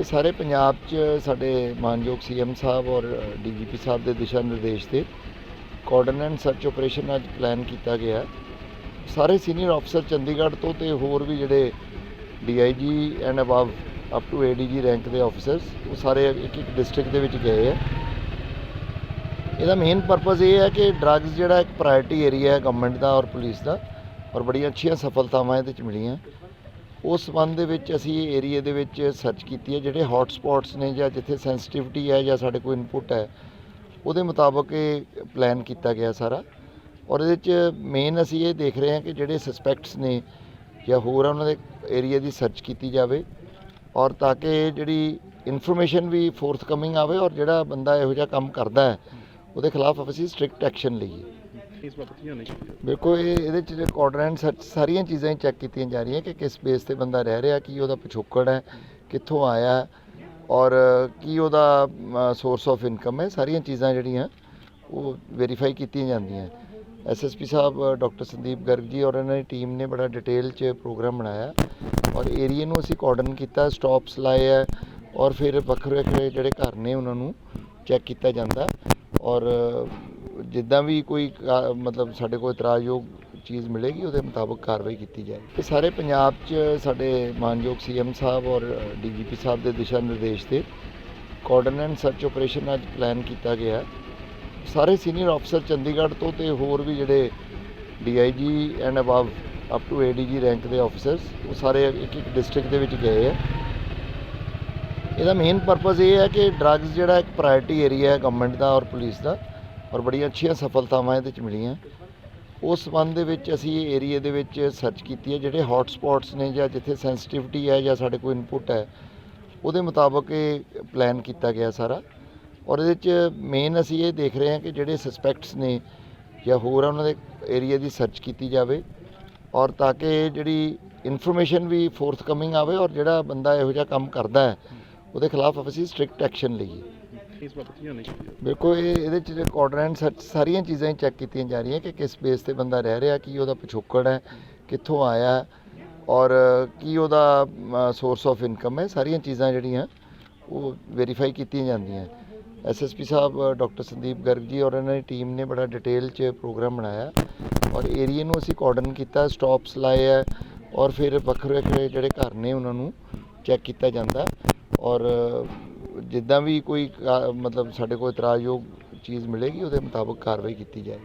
ਇਹ ਸਾਰੇ ਪੰਜਾਬ 'ਚ ਸਾਡੇ ਮਾਨਯੋਗ ਸੀਐਮ ਸਾਹਿਬ ਔਰ ਡੀਜੀਪੀ ਸਾਹਿਬ ਦੇ ਦਿਸ਼ਾ ਨਿਰਦੇਸ਼ ਤੇ ਕੋਆਰਡੀਨੇਟ ਸਰਚ ਆਪਰੇਸ਼ਨ ਅੱਜ ਪਲਾਨ ਕੀਤਾ ਗਿਆ ਸਾਰੇ ਸੀਨੀਅਰ ਅਫਸਰ ਚੰਡੀਗੜ੍ਹ ਤੋਂ ਤੇ ਹੋਰ ਵੀ ਜਿਹੜੇ DIG and above up to ADG rank ਦੇ ਅਫਸਰਸ ਉਹ ਸਾਰੇ ਇੱਕ ਇੱਕ ਡਿਸਟ੍ਰਿਕਟ ਦੇ ਵਿੱਚ ਗਏ ਹੈ। ਇਹਦਾ ਮੇਨ ਪਰਪਸ ਇਹ ਹੈ ਕਿ ਡਰੱਗਸ ਜਿਹੜਾ ਇੱਕ ਪ੍ਰਾਇੋਰਟੀ ਏਰੀਆ ਹੈ ਗਵਰਨਮੈਂਟ ਦਾ ਔਰ ਪੁਲਿਸ ਦਾ, ਔਰ ਬੜੀਆਂ ਅੱਛੀਆਂ ਸਫਲਤਾਵਾਂ ਇਹਦੇ ਵਿੱਚ ਮਿਲੀਆਂ। ਉਸ ਸੰਬੰਧ ਦੇ ਵਿੱਚ ਅਸੀਂ ਇਹ ਏਰੀਆ ਦੇ ਵਿੱਚ ਸਰਚ ਕੀਤੀ ਹੈ, ਜਿਹੜੇ ਹੌਟ ਸਪੌਟਸ ਨੇ ਜਾਂ ਜਿੱਥੇ ਸੈਂਸਿਟਿਵਿਟੀ ਹੈ ਜਾਂ ਸਾਡੇ ਕੋਲ ਇਨਪੁਟ ਹੈ, ਉਹਦੇ ਮੁਤਾਬਕ ਇਹ ਪਲਾਨ ਕੀਤਾ ਗਿਆ ਸਾਰਾ। ਔਰ ਇਹਦੇ ਵਿੱਚ ਮੇਨ ਅਸੀਂ ਇਹ ਦੇਖ ਰਹੇ ਹਾਂ ਕਿ ਜਿਹੜੇ ਸਸਪੈਕਟਸ ਨੇ ਜਾਂ ਹੋਰ ਉਹਨਾਂ ਦੇ ਏਰੀਆ ਦੀ ਸਰਚ ਕੀਤੀ ਜਾਵੇ। ਔਰ ਤਾਂ ਕਿ ਜਿਹੜੀ ਇਨਫੋਰਮੇਸ਼ਨ ਵੀ ਫੋਰਥ ਕਮਿੰਗ ਆਵੇ ਔਰ ਜਿਹੜਾ ਬੰਦਾ ਇਹੋ ਜਿਹਾ ਕੰਮ ਕਰਦਾ ਹੈ, ਉਹਦੇ ਖਿਲਾਫ ਅਸੀਂ ਸਟ੍ਰਿਕਟ ਐਕਸ਼ਨ ਲਈਏ। ਇਸ ਬਾਬਤ ਕੀ ਹੋਣਾ ਚਾਹੀਦਾ? ਦੇਖੋ, ਇਹ ਇਹਦੇ ਚ ਕੋਆਰਡੀਨੇਟ ਸਰਚ ਸਾਰੀਆਂ ਚੀਜ਼ਾਂ ਚੈੱਕ ਕੀਤੀਆਂ ਜਾ ਰਹੀਆਂ ਕਿ ਕਿਸ ਬੇਸ ਤੇ ਬੰਦਾ ਰਹਿ ਰਿਹਾ, ਕੀ ਉਹਦਾ ਪਿਛੋਕੜ ਹੈ, ਕਿੱਥੋਂ ਆਇਆ, ਔਰ ਕੀ ਉਹਦਾ ਸੋਰਸ ਆਫ ਇਨਕਮ ਹੈ, ਸਾਰੀਆਂ ਚੀਜ਼ਾਂ ਜਿਹੜੀਆਂ ਉਹ ਵੈਰੀਫਾਈ ਕੀਤੀਆਂ ਜਾਂਦੀਆਂ। ਐਸਐਸਪੀ ਸਾਹਿਬ ਡਾਕਟਰ ਸੰਦੀਪ ਗਰਗ ਜੀ ਔਰ ਇਹਨਾਂ ਦੀ ਟੀਮ ਨੇ ਬੜਾ ਡਿਟੇਲ ਚ ਪ੍ਰੋਗਰਾਮ ਬਣਾਇਆ, ਔਰ ਏਰੀਆ ਨੂੰ ਅਸੀਂ ਕੋਆਰਡਨ ਕੀਤਾ ਸਟਾਪਸ ਲਾਏ ਹੈ ਔਰ ਫਿਰ ਵੱਖਰੇ ਵੱਖਰੇ ਜਿਹੜੇ ਘਰ ਨੇ ਉਹਨਾਂ ਨੂੰ ਚੈੱਕ ਕੀਤਾ ਜਾਂਦਾ, ਔਰ ਜਿੱਦਾਂ ਵੀ ਕੋਈ ਕਾ- ਮਤਲਬ ਸਾਡੇ ਕੋਲ ਇਤਰਾਜ਼ਯੋਗ ਚੀਜ਼ ਮਿਲੇਗੀ, ਉਹਦੇ ਮੁਤਾਬਕ ਕਾਰਵਾਈ ਕੀਤੀ ਜਾਏਗੀ ਇਹ ਸਾਰੇ ਪੰਜਾਬ 'ਚ ਸਾਡੇ ਮਾਨਯੋਗ ਸੀਐਮ ਸਾਹਿਬ ਔਰ ਡੀਜੀਪੀ ਸਾਹਿਬ ਦੇ ਦਿਸ਼ਾ ਨਿਰਦੇਸ਼ ਤੇ ਕੋਆਰਡੀਨੇਟ ਸਰਚ ਆਪਰੇਸ਼ਨ ਅੱਜ ਪਲਾਨ ਕੀਤਾ ਗਿਆ ਹੈ। ਸਾਰੇ ਸੀਨੀਅਰ ਅਫਸਰ ਚੰਡੀਗੜ੍ਹ ਤੋਂ ਤੇ ਹੋਰ ਵੀ ਜਿਹੜੇ DIG and above up to ADG rank ਦੇ ਅਫਸਰਸ ਉਹ ਸਾਰੇ ਇੱਕ ਇੱਕ ਡਿਸਟ੍ਰਿਕਟ ਦੇ ਵਿੱਚ ਗਏ ਹੈ ਇਹਦਾ ਮੇਨ ਪਰਪਸ ਇਹ ਹੈ ਕਿ ਡਰੱਗਸ ਜਿਹੜਾ ਇੱਕ ਪ੍ਰਾਇੋਰਟੀ ਏਰੀਆ ਹੈ ਗਵਰਨਮੈਂਟ ਦਾ ਔਰ ਪੁਲਿਸ ਦਾ ਔਰ ਬੜੀਆਂ ਅੱਛੀਆਂ ਸਫਲਤਾਵਾਂ ਇਹਦੇ ਵਿੱਚ ਮਿਲੀਆਂ। ਉਸ ਸੰਬੰਧ ਦੇ ਵਿੱਚ ਅਸੀਂ ਇਹ ਏਰੀਆ ਦੇ ਵਿੱਚ ਸਰਚ ਕੀਤੀ ਹੈ, ਜਿਹੜੇ ਹੌਟ ਸਪੌਟਸ ਨੇ ਜਾਂ ਜਿੱਥੇ ਸੈਂਸਿਟਿਵਿਟੀ ਹੈ ਜਾਂ ਸਾਡੇ ਕੋਲ ਇਨਪੁਟ ਹੈ, ਉਹਦੇ ਮੁਤਾਬਕ ਇਹ ਪਲਾਨ ਕੀਤਾ ਗਿਆ ਸਾਰਾ। ਔਰ ਇਹਦੇ ਚ ਮੇਨ ਅਸੀਂ ਇਹ ਦੇਖ ਰਹੇ ਹਾਂ ਕਿ ਜਿਹੜੇ ਸਸਪੈਕਟਸ ਨੇ ਜਾਂ ਹੋਰ ਆ, ਉਹਨਾਂ ਦੇ ਏਰੀਆ ਦੀ ਸਰਚ ਕੀਤੀ ਜਾਵੇ। ਔਰ ਤਾਂ ਕਿ ਜਿਹੜੀ ਇਨਫੋਰਮੇਸ਼ਨ ਵੀ ਫੋਰਥ ਕਮਿੰਗ ਆਵੇ ਔਰ ਜਿਹੜਾ ਬੰਦਾ ਇਹੋ ਜਿਹਾ ਕੰਮ ਕਰਦਾ ਹੈ, ਉਹਦੇ ਖਿਲਾਫ ਅਸੀਂ ਸਟ੍ਰਿਕਟ ਐਕਸ਼ਨ ਲਈਏ। ਇਸ ਬਾਬਤ ਕੀ ਹੋਣਾ ਚਾਹੀਦਾ ਦੇਖੋ ਇਹ ਇਹਦੇ ਚ ਕੋਆਰਡੀਨੇਟ ਸਰਚ ਸਾਰੀਆਂ ਚੀਜ਼ਾਂ ਹੀ ਚੈੱਕ ਕੀਤੀਆਂ ਜਾ ਰਹੀਆਂ ਕਿ ਕਿਸ ਬੇਸ ਤੇ ਬੰਦਾ ਰਹਿ ਰਿਹਾ ਕੀ ਉਹਦਾ ਪਿਛੋਕੜ ਹੈ ਕਿੱਥੋਂ ਆਇਆ ਹੈ, ਔਰ ਕੀ ਉਹਦਾ ਸੋਰਸ ਆਫ ਇਨਕਮ ਹੈ ਸਾਰੀਆਂ ਚੀਜ਼ਾਂ ਜਿਹੜੀਆਂ ਉਹ ਵੈਰੀਫਾਈ ਕੀਤੀਆਂ ਜਾਂਦੀਆਂ। ਐਸਐਸਪੀ ਸਾਹਿਬ ਡਾਕਟਰ ਸੰਦੀਪ ਗਰਗ ਜੀ ਔਰ ਇਹਨਾਂ ਦੀ ਟੀਮ ਨੇ ਬੜਾ ਡਿਟੇਲ ਚ ਪ੍ਰੋਗਰਾਮ ਬਣਾਇਆ ਔਰ ਏਰੀਆ ਨੂੰ ਅਸੀਂ ਕੋਆਰਡਨ ਕੀਤਾ ਸਟਾਪਸ ਲਾਏ ਹੈ ਔਰ ਫਿਰ ਵੱਖਰੇ ਵੱਖਰੇ ਜਿਹੜੇ ਘਰ ਨੇ ਉਹਨਾਂ ਨੂੰ ਚੈੱਕ ਕੀਤਾ ਜਾਂਦਾ ਔਰ ਜਿੱਦਾਂ ਵੀ ਕੋਈ ਕਾ- ਮਤਲਬ ਸਾਡੇ ਕੋਲ ਇਤਰਾਜ਼ਯੋਗ ਚੀਜ਼ ਮਿਲੇਗੀ, ਉਹਦੇ ਮੁਤਾਬਕ ਕਾਰਵਾਈ ਕੀਤੀ ਜਾਏਗੀ।